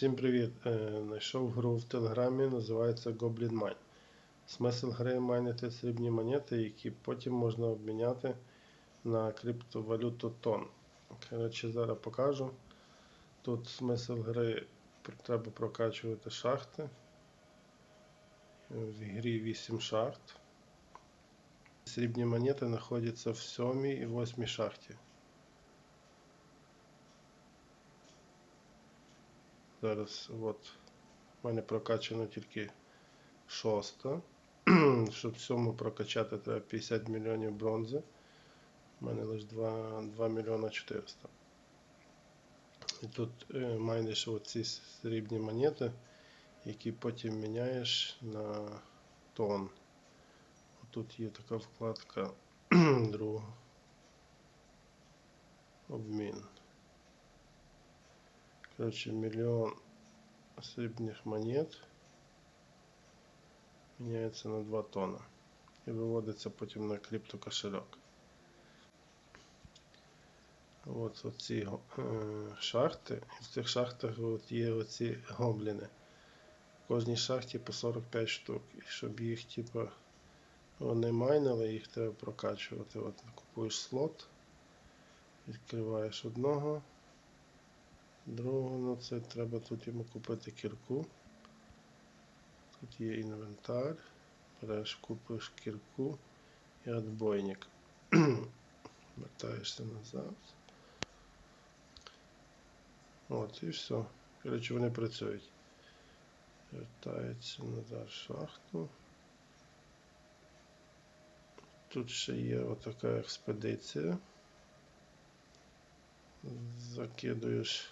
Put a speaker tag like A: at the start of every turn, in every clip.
A: Всім привіт! Е, Знайшов гру в Телеграмі, називається Goblin Mine. Смисл гри майнити срібні монети, які потім можна обміняти на криптовалюту тон. Коротше, зараз покажу. Тут смисл гри треба прокачувати шахти. В грі 8 шахт. Срібні монети знаходяться в 7 і 8 шахті. Зараз от в мене прокачано тільки шоста. Щоб сьому прокачати, треба 50 мільйонів бронзи. У мене лише 2, 2 мільйона 400. І тут е, майниш оці срібні монети, які потім міняєш на тон. Тут є така вкладка друга. Обмін. Короче, миллион срібних монет міняється на 2 тонна і виводиться потім на криптокошельок. От оці е, шахти, і в цих шахтах от є оці гобліни. В кожній шахті по 45 штук. І щоб їх, типу, вони майнили, їх треба прокачувати. От купуєш слот, відкриваєш одного. Другого, ну це треба тут йому купити кірку. Тут є інвентар. Береш, купиш кірку і отбойник. Вертаєшся назад. От і все. Коротше, вони працюють. Вертається назад шахту. Тут ще є отака експедиція. Закидуєш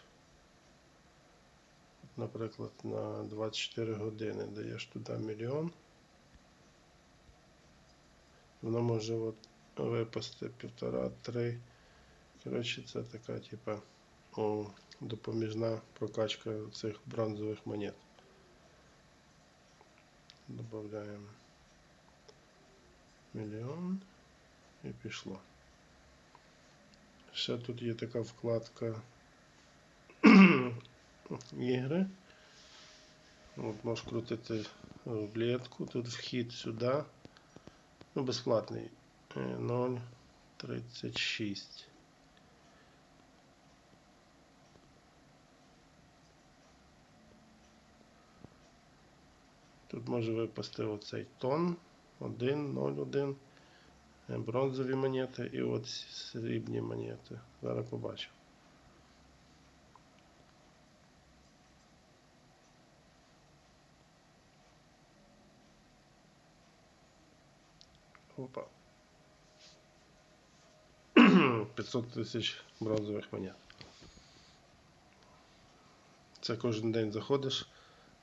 A: наприклад, на 24 години даєш туди мільйон. Воно може от випасти півтора-три. Коротше, це така, типа, о, допоміжна прокачка цих бронзових монет. Добавляємо мільйон і пішло. Ще тут є така вкладка ігри. От можеш крутити рулетку. Тут вхід сюди. Ну, безплатний. Е, 0,36. Тут може випасти оцей тон 1,01. е, Бронзові монети і от срібні монети. Зараз побачимо. Опа. 500 тисяч бронзових монет. Це кожен день заходиш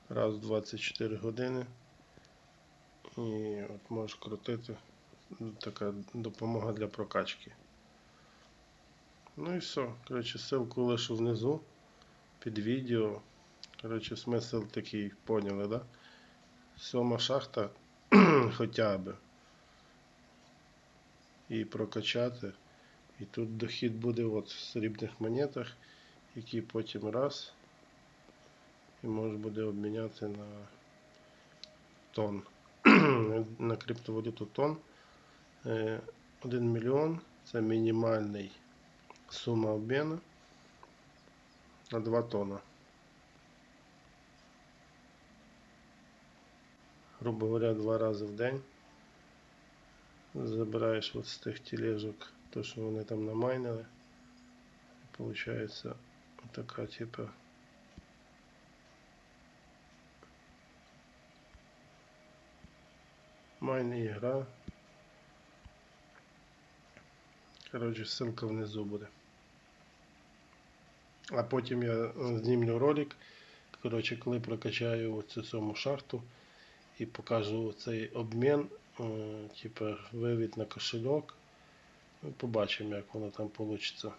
A: раз в 24 години. І от можеш крутити. Така допомога для прокачки. Ну і все. Коротше, ссылку лишу внизу під відео. Коротше, смисл такий, поняли, да? Сьома шахта хоча б і прокачати. І тут дохід буде от в срібних монетах, які потім раз і можна буде обміняти на тон. на криптовалюту тон. 1 мільйон це мінімальний сума обміну на 2 тонна. Грубо говоря, два рази в день забираєш от з тих тележок то, що вони там намайнили. І Получається така типа майна ігра. Коротше, ссылка внизу буде. А потім я е, знімлю ролик. Коротше, коли прокачаю цю саму шахту і покажу цей обмін, типа вивід на кошельок. Ну, Побачимо, як воно там вийде.